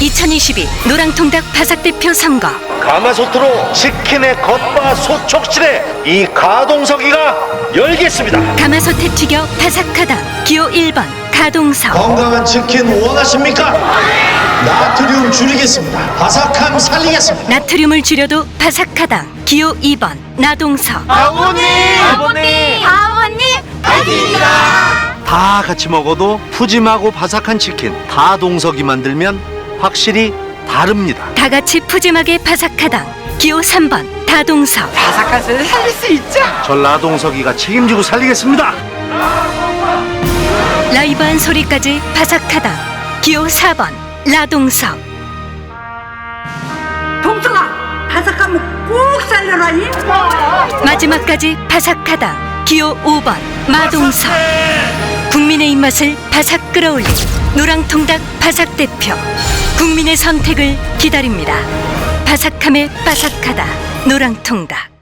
2022 노랑통닭 바삭대표 선거 가마솥으로 치킨의 겉바 소촉실에 이 가동석이가 열겠습니다. 가마솥에 튀겨 바삭하다 기호 1번 가동석 건강한 치킨 원하십니까? 나트륨 줄이겠습니다. 바삭함 살리겠습니다. 나트륨을 줄여도 바삭하다 기호 2번 나동석 아버님! 아버님! 다 같이 먹어도 푸짐하고 바삭한 치킨 다 동석이 만들면 확실히 다릅니다. 다 같이 푸짐하게 바삭하다. 기호 3번 다동석. 바삭한 살을 살릴 수 있죠. 전라동석이가 책임지고 살리겠습니다. 라이브한 소리까지 바삭하다. 기호 4번 라동석. 동서가 바삭하면 꼭 살려라니 마지막까지 바삭하다. 기호 5번 마동석. 국민의 입맛을 바삭 끌어올린 노랑통닭 바삭 대표 국민의 선택을 기다립니다. 바삭함에 바삭하다. 노랑통닭